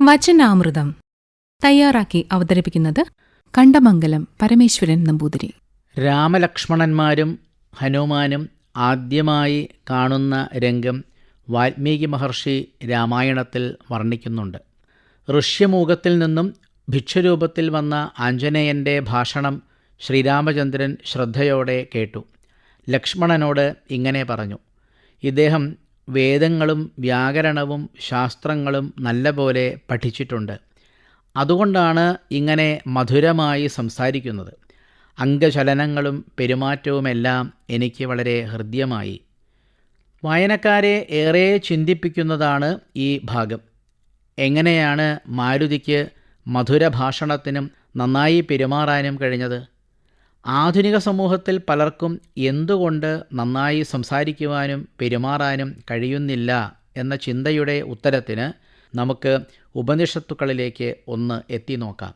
വചനാമൃതം. തയ്യാറാക്കി അവതരിപ്പിക്കുന്നത് കണ്ടമംഗലം പരമേശ്വരൻ നമ്പൂതിരി. രാമലക്ഷ്മണന്മാരും ഹനുമാനും ആദ്യമായി കാണുന്ന രംഗം വാൽമീകി മഹർഷി രാമായണത്തിൽ വർണിക്കുന്നുണ്ട്. ഋഷ്യമൂഖത്തിൽ നിന്നും ഭിക്ഷരൂപത്തിൽ വന്ന ആഞ്ജനേയന്റെ ഭാഷണം ശ്രീരാമചന്ദ്രൻ ശ്രദ്ധയോടെ കേട്ടു. ലക്ഷ്മണനോട് ഇങ്ങനെ പറഞ്ഞു ഇദ്ദേഹം വേദങ്ങളും വ്യാകരണവും ശാസ്ത്രങ്ങളും നല്ലപോലെ പഠിച്ചിട്ടുണ്ട്. അതുകൊണ്ടാണ് ഇങ്ങനെ മധുരമായി സംസാരിക്കുന്നത്. അംഗചലനങ്ങളും പെരുമാറ്റവുമെല്ലാം എനിക്ക് വളരെ ഹൃദ്യമായി. വായനക്കാരെ ഏറെ ചിന്തിപ്പിക്കുന്നതാണ് ഈ ഭാഗം. എങ്ങനെയാണ് മാരുതിക്ക് മധുരഭാഷണത്തിനും നന്നായി പെരുമാറാനും കഴിഞ്ഞത്? ആധുനിക സമൂഹത്തിൽ പലർക്കും എന്തുകൊണ്ട് നന്നായി സംസാരിക്കുവാനും പെരുമാറാനും കഴിയുന്നില്ല എന്ന ചിന്തയുടെ ഉത്തരത്തിന് നമുക്ക് ഉപനിഷത്തുക്കളിലേക്ക് ഒന്ന് എത്തി നോക്കാം.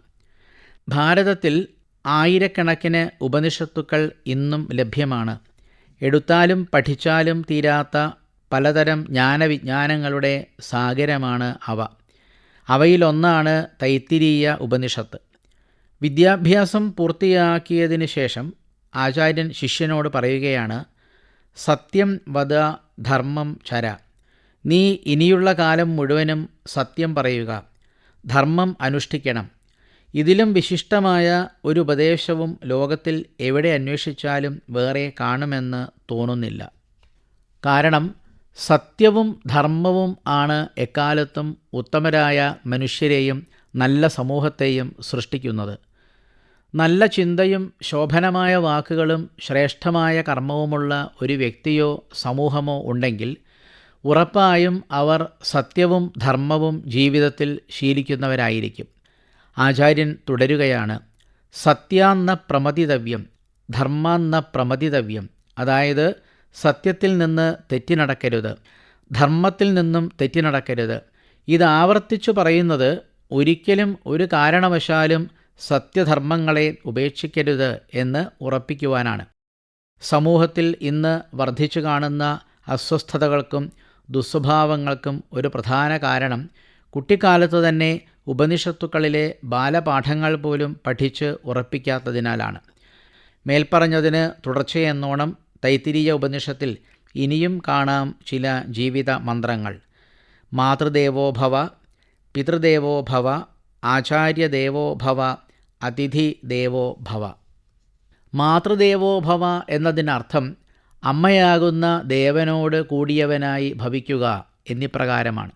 ഭാരതത്തിൽ ആയിരക്കണക്കിന് ഉപനിഷത്തുക്കൾ ഇന്നും ലഭ്യമാണ്. എടുത്താലും പഠിച്ചാലും തീരാത്ത പലതരം ജ്ഞാനവിജ്ഞാനങ്ങളുടെ സാഗരമാണ് അവ. അവയിലൊന്നാണ് തൈത്തിരീയ ഉപനിഷത്ത്. വിദ്യാഭ്യാസം പൂർത്തിയാക്കിയതിന് ശേഷം ആചാര്യൻ ശിഷ്യനോട് പറയുകയാണ് സത്യം വധ ധർമ്മം ചര. നീ ഇനിയുള്ള കാലം മുഴുവനും സത്യം പറയുക. ധർമ്മം അനുഷ്ഠിക്കണം. ഇതിലും വിശിഷ്ടമായ ഒരു ഉപദേശവും ലോകത്തിൽ എവിടെ അന്വേഷിച്ചാലും വേറെ കാണുമെന്ന് തോന്നുന്നില്ല. കാരണം സത്യവും ധർമ്മവും ആണ് എക്കാലത്തും ഉത്തമരായ മനുഷ്യരെയും നല്ല സമൂഹത്തെയും സൃഷ്ടിക്കുന്നത്. നല്ല ചിന്തയും ശോഭനമായ വാക്കുകളും ശ്രേഷ്ഠമായ കർമ്മവുമുള്ള ഒരു വ്യക്തിയോ സമൂഹമോ ഉണ്ടെങ്കിൽ ഉറപ്പായും അവർ സത്യവും ധർമ്മവും ജീവിതത്തിൽ ശീലിക്കുന്നവരായിരിക്കും. ആചാര്യൻ തുടരുകയാണ്. സത്യാന്ന പ്രമതിതവ്യം ധർമാന്ന പ്രമതിതവ്യം അതായത് സത്യത്തിൽ നിന്ന് തെറ്റി നടക്കരുത് ധർമ്മത്തിൽ നിന്നും തെറ്റി നടക്കരുത്. ഇത് ആവർത്തിച്ചു പറയുന്നത് ഒരിക്കലും ഒരു കാരണവശാലും സത്യധർമ്മങ്ങളെ ഉപേക്ഷിക്കരുത് എന്ന് ഉറപ്പിക്കുവാനാണ്. സമൂഹത്തിൽ ഇന്ന് വർദ്ധിച്ചു കാണുന്ന അസ്വസ്ഥതകൾക്കും ദുസ്വഭാവങ്ങൾക്കും ഒരു പ്രധാന കാരണം കുട്ടിക്കാലത്ത് തന്നെ ഉപനിഷത്തുക്കളിലെ ബാലപാഠങ്ങൾ പോലും പഠിച്ച് ഉറപ്പിക്കാത്തതിനാലാണ്. മേൽപ്പറഞ്ഞതിന് തുടർച്ചയെന്നോണം തൈത്തിരീയ ഉപനിഷത്തിൽ ഇനിയും കാണാം ചില ജീവിത മന്ത്രങ്ങൾ. മാതൃദേവോ ഭവ പിതൃദേവോ ഭവ ആചാര്യദേവോ ഭവ അതിഥി ദേവോ ഭവ. മാതൃദേവോ ഭവ എന്നതിനർത്ഥം അമ്മയാകുന്ന ദേവനോട് കൂടിയവനായി ഭവിക്കുക എന്നിപ്രകാരമാണ്.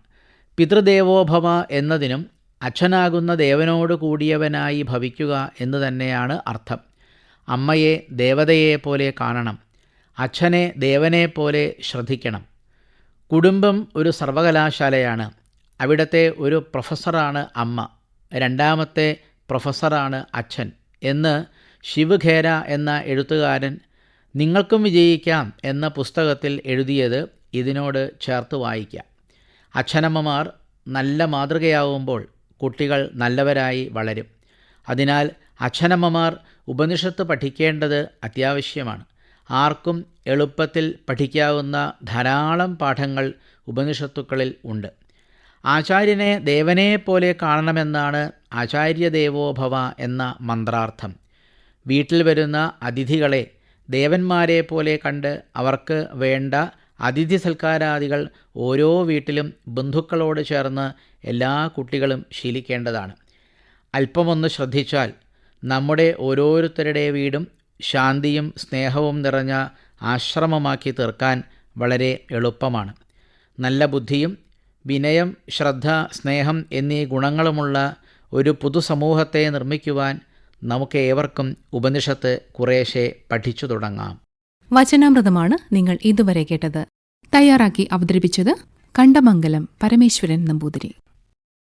പിതൃദേവോ ഭവ എന്നതിനും അച്ഛനാകുന്ന ദേവനോട് കൂടിയവനായി ഭവിക്കുക എന്ന് തന്നെയാണ് അർത്ഥം. അമ്മയെ ദേവതയെ പോലെ കാണണം. അച്ഛനെ ദേവനെ പോലെ ശ്രദ്ധിക്കണം. കുടുംബം ഒരു സർവകലാശാലയാണ്. അവിടുത്തെ ഒരു പ്രൊഫസറാണ് അമ്മ. രണ്ടാമത്തെ പ്രൊഫസറാണ് അച്ഛൻ എന്ന് ശിവഖേര എന്ന എഴുത്തുകാരൻ നിങ്ങൾക്കും വിജയിക്കാം എന്ന പുസ്തകത്തിൽ എഴുതിയത് ഇതിനോട് ചേർത്ത് വായിക്കാം അച്ഛനമ്മമാർ നല്ല മാതൃകയാവുമ്പോൾ കുട്ടികൾ നല്ലവരായി വളരും. അതിനാൽ അച്ഛനമ്മമാർ ഉപനിഷത്ത് പഠിക്കേണ്ടത് അത്യാവശ്യമാണ്. ആർക്കും എളുപ്പത്തിൽ പഠിക്കാവുന്ന ധാരാളം പാഠങ്ങൾ ഉപനിഷത്തുക്കളിൽ ഉണ്ട്. ആചാര്യനെ ദേവനെ പോലെ കാണണമെന്നാണ് ആചാര്യദേവോഭവ എന്ന മന്ത്രാർത്ഥം. വീട്ടിൽ വരുന്ന അതിഥികളെ ദേവന്മാരെ പോലെ കണ്ട് അവർക്ക് വേണ്ട അതിഥി സൽക്കാരാദികൾ ഓരോ വീട്ടിലും ബന്ധുക്കളോട് ചേർന്ന് എല്ലാ കുട്ടികളും ശീലിക്കേണ്ടതാണ്. അല്പമൊന്ന് ശ്രദ്ധിച്ചാൽ നമ്മുടെ ഓരോരുത്തരുടെ വീടും ശാന്തിയും സ്നേഹവും നിറഞ്ഞ ആശ്രമമാക്കി തീർക്കാൻ വളരെ എളുപ്പമാണ്. നല്ല ബുദ്ധിയും വിനയം ശ്രദ്ധ സ്നേഹം എന്നീ ഗുണങ്ങളുമുള്ള ഒരു പുതുസമൂഹത്തെ നിർമ്മിക്കുവാൻ നമുക്ക് ഏവർക്കും ഉപനിഷത്ത് കുറേശ്ശെ പഠിച്ചു തുടങ്ങാം. വചനാമൃതമാണ് നിങ്ങൾ ഇതുവരെ കേട്ടത്. തയ്യാറാക്കി അവതരിപ്പിച്ചത് കണ്ടമംഗലം പരമേശ്വരൻ നമ്പൂതിരി.